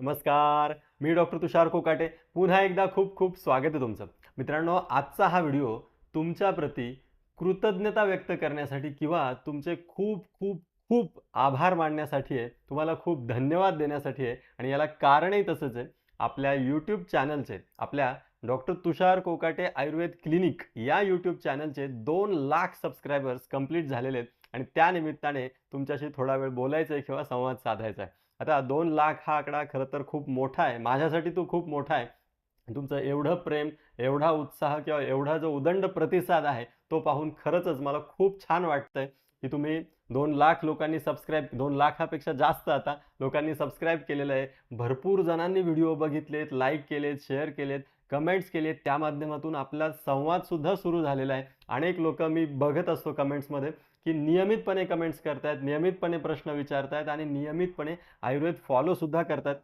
नमस्कार मी डॉक्टर तुषार कोकाटे. पुन्हा एकदा खूप खूप स्वागत आहे तुमचं. मित्रांनो आजचा हा व्हिडिओ तुमच्याप्रती कृतज्ञता व्यक्त करण्यासाठी किंवा तुमचे खूप खूप खूप आभार मानण्यासाठी आहे तुम्हाला खूप धन्यवाद देण्यासाठी आहे आणि याला कारणही तसंच आहे. आपल्या यूट्यूब चॅनलचे आपल्या डॉक्टर तुषार कोकाटे आयुर्वेद क्लिनिक या यूट्यूब चॅनलचे दोन लाख सबस्क्रायबर्स कंप्लीट झालेले आहेत आणि त्यानिमित्ताने तुमच्याशी थोडा वेळ बोलायचं आहे किंवा संवाद साधायचा आहे आता दोन लाख हा आकडा खरं तर खूप मोठा आहे. माझ्यासाठी तो खूप मोठा आहे. तुमचं एवढं प्रेम एवढा उत्साह किंवा एवढा जो उदंड प्रतिसाद आहे तो पाहून खरंच मला खूप छान वाटतंय की तुम्ही दोन लाख लोकांनी सबस्क्राईब दोन लाखापेक्षा जास्त आता लोकांनी सबस्क्राईब केलेलं आहे. भरपूर जणांनी व्हिडिओ बघितलेत लाईक केलेत शेअर केलेत कमेंट्स केलेत. त्या माध्यमातून आपला संवादसुद्धा सुरू झालेला आहे. अनेक लोक मी बघत असतो कमेंट्समध्ये की नियमितपणे कमेंट्स करतायत नियमितपणे प्रश्न विचारतायत आणि नियमितपणे आयुर्वेद फॉलोसुद्धा करतात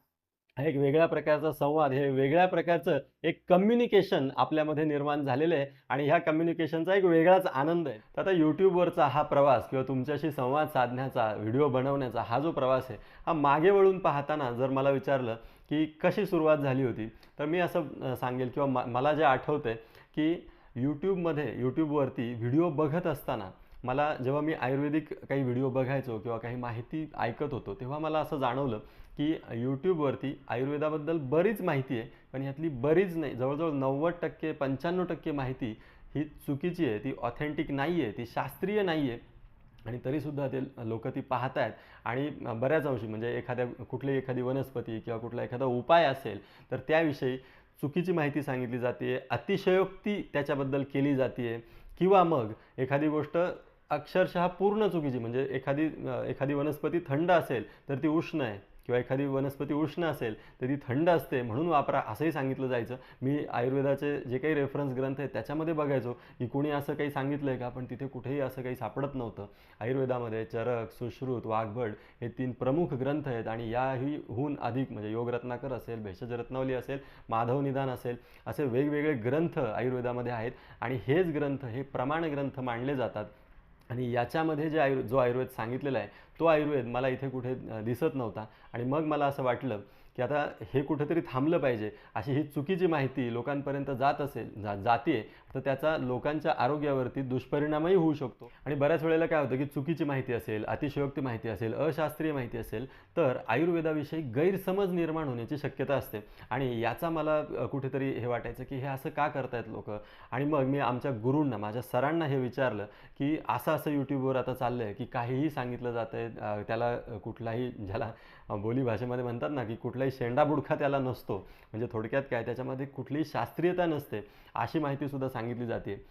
हा एक वेगळ्या प्रकारचा संवाद हे वेगळ्या प्रकारचं एक कम्युनिकेशन आपल्यामध्ये निर्माण झालेलं आहे आणि ह्या कम्युनिकेशनचा एक वेगळाच आनंद आहे. तर आता यूट्यूबवरचा हा प्रवास किंवा तुमच्याशी संवाद साधण्याचा व्हिडिओ बनवण्याचा हा जो प्रवास आहे हा मागे वळून पाहताना जर मला विचारलं की कशी सुरुवात झाली होती तर मी असं सांगेल किंवा म मला जे आठवतं आहे की यूट्यूबमध्ये यूट्यूबवरती व्हिडिओ बघत असताना मला जेव्हा मी आयुर्वेदिक काही व्हिडिओ बघायचो किंवा काही माहिती ऐकत होतो तेव्हा मला असं जाणवलं की यूट्यूबवरती आयुर्वेदाबद्दल बरीच माहिती आहे पण ह्यातली बरीच नाही जवळजवळ नव्वद टक्के पंच्याण्णव टक्के माहिती ही चुकीची आहे ती ऑथेंटिक नाही आहे ती शास्त्रीय नाही आहे. आणि तरीसुद्धा ते लोक ती पाहत आहेत आणि बऱ्याच अंशी म्हणजे एखाद्या कुठली एखादी वनस्पती किंवा कुठला एखादा उपाय असेल तर त्याविषयी चुकीची माहिती सांगितली जाते अतिशयोक्ती त्याच्याबद्दल केली जाते. किंवा मग एखादी गोष्ट अक्षरशः पूर्ण चुकीची म्हणजे एखादी एखादी वनस्पती थंड असेल तर ती उष्ण आहे. किंवा एखादी वनस्पती उष्ण असेल तर ती थंड असते म्हणून वापरा असंही सांगितलं जायचं. मी आयुर्वेदाचे जे काही रेफरन्स ग्रंथ आहेत त्याच्यामध्ये बघायचो की कुणी असं काही सांगितलं आहे का? पण तिथे कुठेही असं काही सापडत नव्हतं. आयुर्वेदामध्ये चरक सुश्रुत वाघबड हे तीन प्रमुख ग्रंथ आहेत आणि याही हून अधिक म्हणजे योगरत्नाकर असेल भेषज रत्नावली असेल माधव निदान असेल असे वेगवेगळे ग्रंथ आयुर्वेदामध्ये आहेत. आणि हेच ग्रंथ हे प्रमाण ग्रंथ मानले जातात. आणि याच्यामध्ये जे आयुर् जो आयुर्वेद सांगितलेला आहे तो आयुर्वेद मला इथे कुठे दिसत नव्हता. आणि मग मला असं वाटलं की आता हे कुठेतरी थांबलं पाहिजे. अशी ही चुकीची माहिती लोकांपर्यंत जात असेल जा जाते तर त्याचा लोकांच्या आरोग्यावरती दुष्परिणामही होऊ शकतो. आणि बऱ्याच वेळेला काय होतं की चुकीची माहिती असेल अतिशयोक्ती माहिती असेल अशास्त्रीय माहिती असेल तर आयुर्वेदाविषयी गैरसमज निर्माण होण्याची शक्यता असते. आणि याचा मला कुठेतरी हे वाटायचं की हे असं का करतायत लोक? आणि मग मी आमच्या गुरूंना माझ्या सरांना हे विचारलं की असं असं यूट्यूबवर आता चाललं आहे की काहीही सांगितलं जातं आहे त्याला कुठलाही ज्याला बोलीभाषेमध्ये बोली भाषेमध्ये म्हणतात ना की कुठलाही शेंडाबुडखा त्याला नसतो. म्हणजे थोडक्यात काय त्याच्यामध्ये कुठलीही शास्त्रीयता नसते अशी माहितीसुद्धा सांगितली जाते.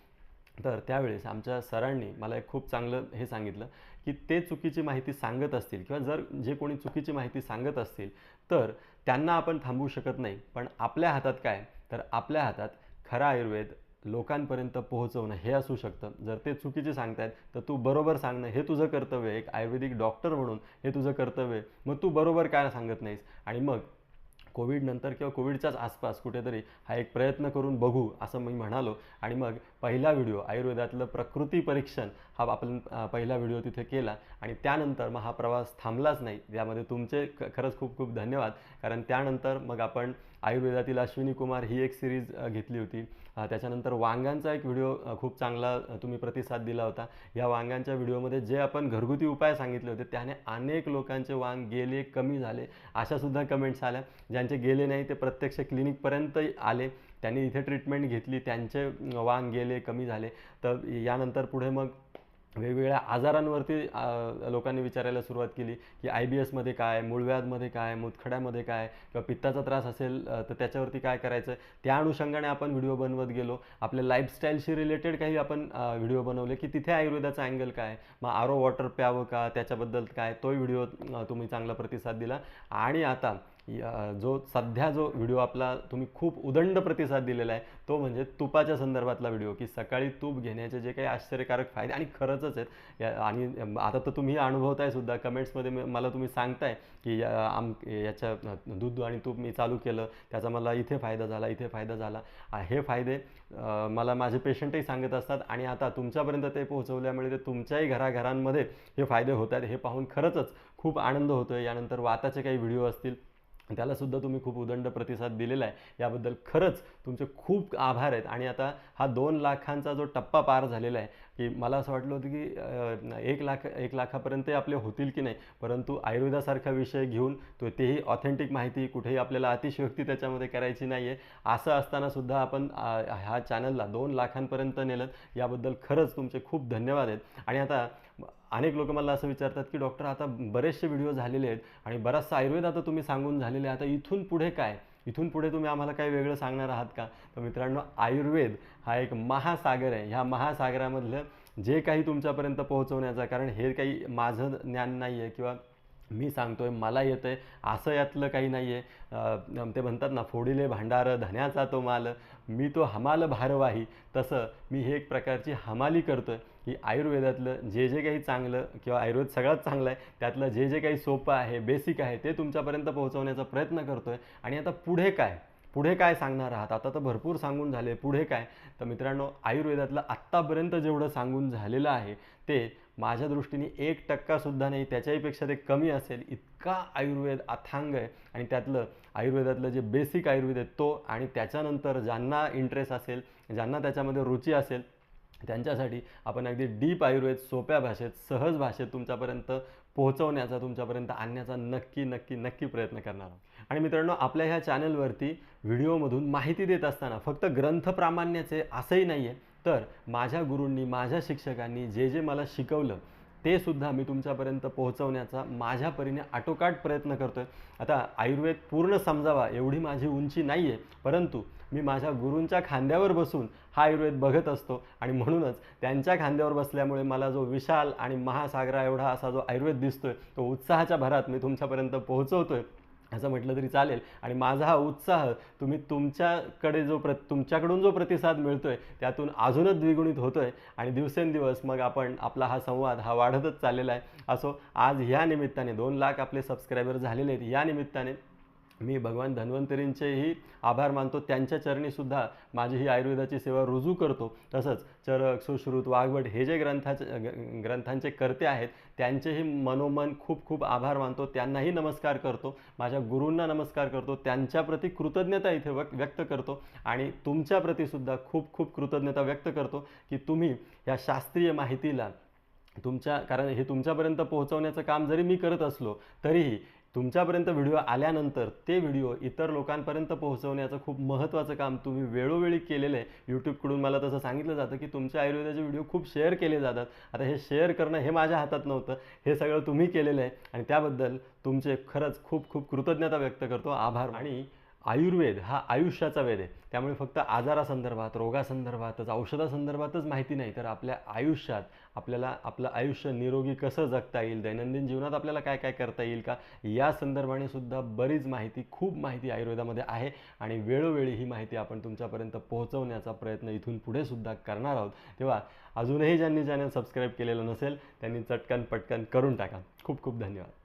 तर त्यावेळेस आमच्या सरांनी मला एक खूप चांगलं हे सांगितलं की ते चुकीची माहिती सांगत असतील किंवा जर जे कोणी चुकीची माहिती सांगत असतील तर त्यांना आपण थांबवू शकत नाही. पण आपल्या हातात काय? तर आपल्या हातात खरा आयुर्वेद लोकांपर्यंत पोहोचवणं हे असू शकतं. जर ते चुकीचे सांगतायत तर तू बरोबर सांगणं हे तुझं कर्तव्य आहे. एक आयुर्वेदिक डॉक्टर म्हणून हे तुझं कर्तव्य आहे. मग तू बरोबर काय सांगत नाहीस? आणि मग कोविडनंतर किंवा कोविडच्याच आसपास कुठेतरी हा एक प्रयत्न करून बघू असं मी म्हणालो. आणि मग पहिला व्हिडिओ आयुर्वेदातलं प्रकृती परीक्षण हा आपण पहिला व्हिडिओ तिथे केला. आणि त्यानंतर मग हा प्रवास थांबलाच नाही. त्यामध्ये तुमचे ख खरंच खूप खूप धन्यवाद. कारण त्यानंतर मग आपण आयुर्वेदातील अश्विनी कुमार ही एक सिरीज घेतली होती. त्याच्यानंतर वांगांचा एक व्हिडिओ खूप चांगला तुम्ही प्रतिसाद दिला होता. या वांगांच्या व्हिडिओमध्ये जे आपण घरगुती उपाय सांगितले होते त्याने अनेक लोकांचे वांग गेले कमी झाले अशासुद्धा कमेंट्स आल्या. ज्यांचे गेले नाही ते प्रत्यक्ष क्लिनिकपर्यंत आले. त्यांनी इथे ट्रीटमेंट घेतली त्यांचे वांग गेले कमी झाले. तर यानंतर पुढे मग वेगवेगळ्या आजारांवरती लोकांनी विचारायला सुरुवात केली की आय बी एसमध्ये काय मूळव्याधमध्ये काय मुतखड्यामध्ये काय किंवा पित्ताचा त्रास असेल तर त्याच्यावरती काय करायचं? त्या अनुषंगाने आपण व्हिडिओ बनवत गेलो. आपल्या लाईफस्टाईलशी रिलेटेड काही आपण व्हिडिओ बनवले की तिथे आयुर्वेदाचा अँगल काय? मग आरो वॉटर प्यावं का? त्याच्याबद्दल काय? तोही व्हिडिओ तुम्ही चांगला प्रतिसाद दिला. आणि आता या- जो सध्या जो व्हिडिओ आपला तुम्ही खूप उदंड प्रतिसाद दिलेला आहे तो म्हणजे तुपाच्या संदर्भातला व्हिडिओ की सकाळी तूप घेण्याचे जे काही आश्चर्यकारक फायदे आणि खरंचच आहेत. या- आणि आता तर तुम्ही अनुभवताय सुद्धा कमेंट्समध्ये मला तुम्ही सांगताय की या- आम याच्या दूध आणि तूप मी चालू केलं त्याचा मला इथे फायदा झाला इथे फायदा झाला. हे फायदे मला माझे पेशंटही सांगत असतात आणि आता तुमच्यापर्यंत ते पोहोचवल्यामुळे ते तुमच्याही घराघरांमध्ये हे फायदे होत आहेत हे पाहून खरंचच खूप आनंद होतो आहे यानंतर वाताचे काही व्हिडिओ असतील त्यालासुद्धा तुम्ही खूप उदंड प्रतिसाद दिलेला आहे. याबद्दल खरंच तुमचे खूप आभार आहेत. आणि आता हा दोन लाखांचा जो टप्पा पार झालेला आहे की मला असं वाटलं होतं की एक लाख एक लाखापर्यंत आपले होतील की नाही? परंतु आयुर्वेदासारखा विषय घेऊन तो तेही ऑथेंटिक माहिती कुठेही आपल्याला अतिशयोक्ती त्याच्यामध्ये करायची नाही आहे असं असतानासुद्धा आपण ह्या चॅनलला दोन लाखांपर्यंत नेलं याबद्दल खरंच तुमचे खूप धन्यवाद आहेत. आणि आता अनेक लोक मला असं विचारतात की डॉक्टर आता बरेचसे व्हिडिओ झालेले आहेत आणि बराचसा आयुर्वेद आता तुम्ही सांगून झालेले आहे आता इथून पुढे काय? इथून पुढे तुम्ही आम्हाला काही वेगळं सांगणार आहात का? तर मित्रांनो आयुर्वेद हा एक महासागर आहे. ह्या महासागरामधलं जे काही तुमच्यापर्यंत पोहोचवण्याचा कारण हे काही माझं ज्ञान नाही आहे किंवा मी सांगतोय मला येतं आहे असं यातलं काही नाही आहे ते म्हणतात ना फोडिले भांडार धन्याचा तो माल. मी तो हमाल भारवाही. तसं मी हे एक प्रकारची हमाली करतो आहे की आयुर्वेदातलं जे जे काही चांगलं किंवा आयुर्वेद सगळ्यात चांगलं आहे त्यातलं जे जे काही सोपं आहे बेसिक आहे ते तुमच्यापर्यंत पोहोचवण्याचा प्रयत्न करतो आहे आणि आता पुढे काय? पुढे काय सांगणार आहात? आता तर भरपूर सांगून झाले. पुढे काय? तर मित्रांनो आयुर्वेदातलं आत्तापर्यंत जेवढं सांगून झालेलं आहे ते माझ्या दृष्टीने एक टक्कासुद्धा नाही त्याच्याहीपेक्षा ते कमी असेल. इतका आयुर्वेद अथांग आहे. आणि त्यातलं आयुर्वेदातलं जे बेसिक आयुर्वेद आहे तो आणि त्याच्यानंतर ज्यांना इंटरेस्ट असेल ज्यांना त्याच्यामध्ये रुची असेल त्यांच्यासाठी आपण अगदी डीप आयुर्वेद सोप्या भाषेत सहज भाषेत तुमच्यापर्यंत पोहोचवण्याचा तुमच्यापर्यंत आणण्याचा नक्की नक्की नक्की प्रयत्न करणार आहोत. आणि मित्रांनो आपल्या ह्या चॅनलवरती व्हिडिओमधून माहिती देत असताना फक्त ग्रंथ प्रामाण्याचे असंही नाही आहे तर माझ्या गुरूंनी माझ्या शिक्षकांनी जे जे मला शिकवलं ते सुद्धा मी तुमच्यापर्यंत पोहोचवण्याचा माझ्या परीने आटोकाट प्रयत्न करतो आहे आता आयुर्वेद पूर्ण समजावा एवढी माझी उंची नाही आहे परंतु मी माझ्या गुरूंच्या खांद्यावर बसून हा आयुर्वेद बघत असतो आणि म्हणूनच त्यांच्या खांद्यावर बसल्यामुळे मला जो विशाल आणि महासागरा एवढा असा जो आयुर्वेद दिसतोय तो उत्साहाच्या भरात मी तुमच्यापर्यंत पोहोचवतोय. असं म्हटलं तरी चालेल. आणि माझा हा उत्साह तुम्ही तुमच्याकडे जो प्र तुमच्याकडून जो प्रतिसाद मिळतो आहे त्यातून अजूनच द्विगुणित होतो आहे आणि दिवसेंदिवस मग आपण आपला हा संवाद हा वाढतच चाललेला आहे. असो आज ह्या निमित्ताने दोन लाख आपले सबस्क्रायबर झालेले आहेत. या निमित्ताने मी भगवान धन्वंतरींचेही आभार मानतो. त्यांच्या चरणीसुद्धा माझी ही आयुर्वेदाची सेवा रुजू करतो. तसंच चरक सुश्रुत वाघवट हे जे ग्रंथाचे ग्रंथांचे कर्ते आहेत त्यांचेही मनोमन खूप खूप आभार मानतो. त्यांनाही नमस्कार करतो. माझ्या गुरूंना नमस्कार करतो. त्यांच्याप्रती कृतज्ञता इथे व्यक व्यक्त करतो. आणि तुमच्याप्रतीसुद्धा खूप खूप कृतज्ञता व्यक्त करतो की तुम्ही या शास्त्रीय माहितीला तुमच्या कारण हे तुमच्यापर्यंत पोहोचवण्याचं काम जरी मी करत असलो तरीही तुमच्यापर्यंत व्हिडिओ आल्यानंतर ते व्हिडिओ इतर लोकांपर्यंत पोहोचवण्याचं खूप महत्त्वाचं काम तुम्ही वेळोवेळी केलेलं आहे. यूट्यूबकडून मला तसं सांगितलं जातं की तुमच्या आयुर्वेदाचे व्हिडिओ खूप शेअर केले जातात. आता हे शेअर करणं हे माझ्या हातात नव्हतं. हे सगळं तुम्ही केलेलं आहे. आणि त्याबद्दल तुमचे खरंच खूप खूप कृतज्ञता व्यक्त करतो. आभार. आणि आयुर्वेद हा आयुष्याचा वेद आहे. त्यामुळे फक्त आजारासंदर्भात रोगासंदर्भातच औषधासंदर्भातच माहिती नाही. तर आपल्या आयुष्यात आपल्याला आपलं आयुष्य निरोगी कसं जगता येईल? दैनंदिन जीवनात आपल्याला काय काय करता येईल का? या संदर्भाने सुद्धा बरीच माहिती खूप माहिती आयुर्वेदामध्ये आहे. आणि वेळोवेळी ही माहिती आपण तुमच्यापर्यंत पोहोचवण्याचा प्रयत्न इथून पुढे सुद्धा करणार आहोत. तेव्हा अजूनही ज्यांनी चॅनल सबस्क्राईब केलेलं नसेल त्यांनी चटकन पटकन करून टाका. खूप खूप धन्यवाद.